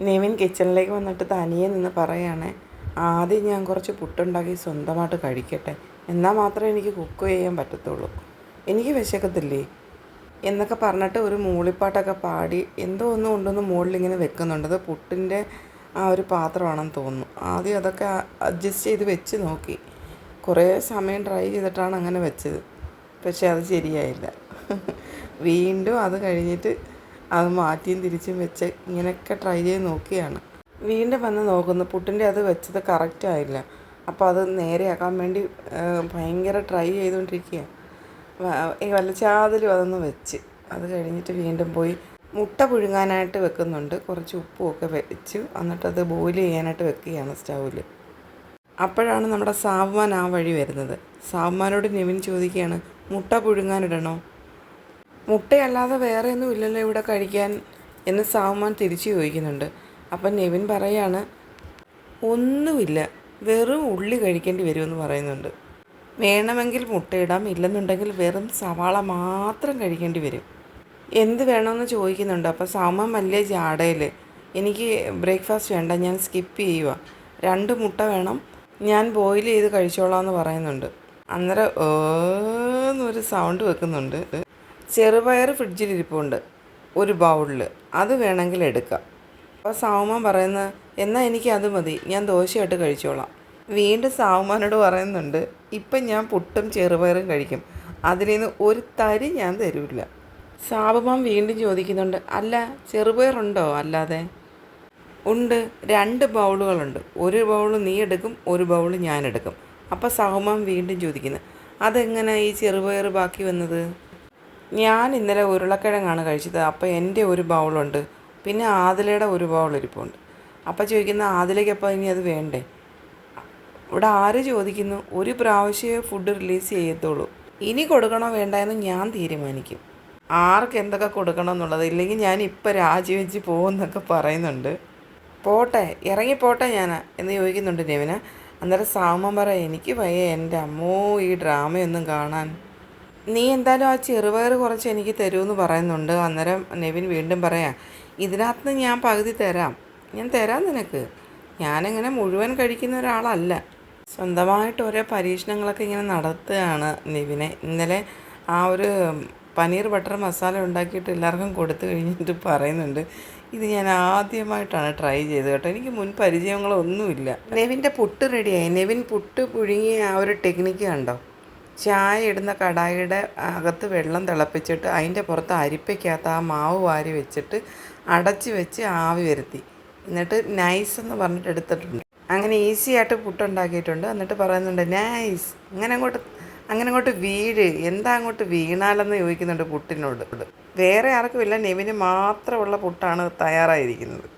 നെവിൻ കിച്ചണിലേക്ക് വന്നിട്ട് തനിയെ നിന്ന് പറയുകയാണേ ആദ്യം ഞാൻ കുറച്ച് പുട്ടുണ്ടാക്കി സ്വന്തമായിട്ട് കഴിക്കട്ടെ. എന്നാൽ മാത്രമേ എനിക്ക് കുക്ക് ചെയ്യാൻ പറ്റത്തുള്ളൂ. എനിക്ക് വിശക്കത്തില്ലേ? എന്നൊക്കെ പറഞ്ഞിട്ട് ഒരു മൂളിപ്പാട്ടൊക്കെ പാടി എന്തോ ഒന്ന് കൊണ്ടൊന്ന് മുകളിലിങ്ങനെ വെക്കുന്നുണ്ട്. അത് പുട്ടിന്റെ ആ ഒരു പാത്രമാണെന്ന് തോന്നുന്നു. ആദ്യം അതൊക്കെ അഡ്ജസ്റ്റ് ചെയ്ത് വെച്ച് നോക്കി. കുറേ സമയം ട്രൈ ചെയ്തിട്ടാണ് അങ്ങനെ വെച്ചത്. പക്ഷേ അത് ശരിയായില്ല. വീണ്ടും അത് കഴിഞ്ഞിട്ട് അത് മാറ്റിയും തിരിച്ചും വെച്ച് ഇങ്ങനെയൊക്കെ ട്രൈ ചെയ്ത് നോക്കിയാണ്. വീണ്ടും വന്ന് നോക്കുന്നു. പുട്ടിന്റെ അത് വെച്ചത് കറക്റ്റ് ആയില്ല. അപ്പോൾ അത് നേരെയാക്കാൻ വേണ്ടി ഭയങ്കര ട്രൈ ചെയ്തുകൊണ്ടിരിക്കുകയാണ് വല്ല ചാതിലും അതൊന്ന് വെച്ച്. അത് കഴിഞ്ഞിട്ട് വീണ്ടും പോയി മുട്ട പുഴുങ്ങാനായിട്ട് വെക്കുന്നുണ്ട്. കുറച്ച് ഉപ്പും ഒക്കെ വെച്ച് എന്നിട്ടത് ബോയിൽ ചെയ്യാനായിട്ട് വെക്കുകയാണ് സ്റ്റൗവിൽ അപ്പോഴാണ് നമ്മുടെ സാവുമാൻ ആ വഴി വരുന്നത്. സാവുമാനോട് നിവിൻ ചോദിക്കുകയാണ് മുട്ട പുഴുങ്ങാനിടണോ? മുട്ടയല്ലാതെ വേറെ ഒന്നും ഇല്ലല്ലോ ഇവിടെ കഴിക്കാൻ എന്ന് സാവുമാൻ തിരിച്ചു ചോദിക്കുന്നുണ്ട്. അപ്പം നെവിൻ പറയാണ് ഒന്നുമില്ല വെറും ഉള്ളി കഴിക്കേണ്ടി വരുമെന്ന് പറയുന്നുണ്ട്. വേണമെങ്കിൽ മുട്ടയിടാം ഇല്ലെന്നുണ്ടെങ്കിൽ വെറും സവാള മാത്രം കഴിക്കേണ്ടി വരും. എന്ത് വേണമെന്ന് ചോദിക്കുന്നുണ്ട്. അപ്പോൾ സാമാൻ വലിയ ജാടയിൽ എനിക്ക് ബ്രേക്ക്ഫാസ്റ്റ് വേണ്ട ഞാൻ സ്കിപ്പ് ചെയ്യുക രണ്ട് മുട്ട വേണം ഞാൻ ബോയിൽ ചെയ്ത് കഴിച്ചോളാം എന്ന് പറയുന്നുണ്ട്. അന്നേരം ഏന്നൊരു സൗണ്ട് വെക്കുന്നുണ്ട്. ചെറുപയർ ഫ്രിഡ്ജിലിരിപ്പുണ്ട് ഒരു ബൗളിൽ അത് വേണമെങ്കിൽ എടുക്കാം. അപ്പോൾ സാവുമാൻ പറയുന്നത് എന്നാൽ എനിക്ക് അത് മതി ഞാൻ ദോശയായിട്ട് കഴിച്ചോളാം. വീണ്ടും സാവുമാനോട് പറയുന്നുണ്ട് ഇപ്പം ഞാൻ പുട്ടും ചെറുപയറും കഴിക്കും. അതിൽ നിന്ന് ഒരു തരി ഞാൻ തരില്ല സാബുമാൻ വീണ്ടും ചോദിക്കുന്നുണ്ട് അല്ല ചെറുപയറുണ്ടോ അല്ലാതെ ഉണ്ട് രണ്ട് ബൗളുകളുണ്ട്. ഒരു ബൗൾ നീ എടുക്കും ഒരു ബൗൾ ഞാൻ എടുക്കും. അപ്പോൾ സാഹുമാൻ വീണ്ടും ചോദിക്കുന്നത് അതെങ്ങനെ ഈ ചെറുപയർ ബാക്കി വന്നത്? ഞാൻ ഇന്നലെ ഉരുളക്കിഴങ്ങാണ് കഴിച്ചത്. അപ്പോൾ എന്റെ ഒരു ബൗളുണ്ട്. പിന്നെ ആതിലയുടെ ഒരു ബൗൾ ഇരിപ്പുണ്ട്. അപ്പം ചോദിക്കുന്ന ആതിലേക്കപ്പോൾ ഇനി അത് വേണ്ടേ? ഇവിടെ ആര് ചോദിക്കുന്നു? ഒരു പ്രാവശ്യമേ ഫുഡ് റിലീസ് ചെയ്യത്തുള്ളൂ. ഇനി കൊടുക്കണോ വേണ്ട എന്ന് ഞാൻ തീരുമാനിക്കും. ആർക്ക് എന്തൊക്കെ കൊടുക്കണം എന്നുള്ളത്. ഇല്ലെങ്കിൽ ഞാൻ ഇപ്പോൾ രാജിവെച്ച് പോകുമെന്നൊക്കെ പറയുന്നുണ്ട്. പോട്ടെ ഇറങ്ങിപ്പോട്ടെ ഞാൻ എന്ന് ചോദിക്കുന്നുണ്ട് നെവിന അന്നേരം സാമം പറ എനിക്ക് വയ്യ എന്റെ അമ്മോ ഈ ഡ്രാമയൊന്നും കാണാൻ. നീ എന്തായാലും ആ ചെറുപയർ കുറച്ച് എനിക്ക് തരുമെന്ന് പറയുന്നുണ്ട്. അന്നേരം നെവിൻ വീണ്ടും പറയാം ഇതിനകത്ത് ഞാൻ പകുതി തരാം. ഞാൻ തരാം നിനക്ക്. ഞാനിങ്ങനെ മുഴുവൻ കഴിക്കുന്ന ഒരാളല്ല. സ്വന്തമായിട്ട് ഓരോ പരീക്ഷണങ്ങളൊക്കെ ഇങ്ങനെ നടത്തുകയാണ് നിവിനെ. ഇന്നലെ ആ ഒരു പനീർ ബട്ടർ മസാല ഉണ്ടാക്കിയിട്ട് എല്ലാവർക്കും കൊടുത്തു കഴിഞ്ഞിട്ട് പറയുന്നുണ്ട്. ഇത് ഞാൻ ആദ്യമായിട്ടാണ് ട്രൈ ചെയ്തത് കേട്ടോ. എനിക്ക് മുൻ പരിചയങ്ങളൊന്നുമില്ല. നെവിന്റെ പുട്ട് റെഡിയായി നെവിൻ പുട്ട് പുഴുങ്ങിയ ആ ഒരു ടെക്നിക്ക് കണ്ടോ? ചായ ഇടുന്ന കടായിയുടെ അകത്ത് വെള്ളം തിളപ്പിച്ചിട്ട് അതിന്റെ പുറത്ത് അരിപ്പയ്ക്കകത്ത് ആ മാവ് വാരി വെച്ചിട്ട് അടച്ച് വെച്ച് ആവി വരുത്തി. എന്നിട്ട് നൈസ് എന്ന് പറഞ്ഞിട്ട് എടുത്തിട്ടുണ്ട്. അങ്ങനെ ഈസി ആയിട്ട് പുട്ടുണ്ടാക്കിയിട്ടുണ്ട്. എന്നിട്ട് പറയുന്നുണ്ട് നൈസ് അങ്ങനെ അങ്ങോട്ട് അങ്ങനെ അങ്ങോട്ട് വീഴ്. എന്താ അങ്ങോട്ട് വീണാലെന്ന് ചോദിക്കുന്നുണ്ട് പുട്ടിനോട്. വേറെ ആർക്കും ഇല്ല. നെവിന് മാത്രമുള്ള പുട്ടാണ് തയ്യാറായിരിക്കുന്നത്.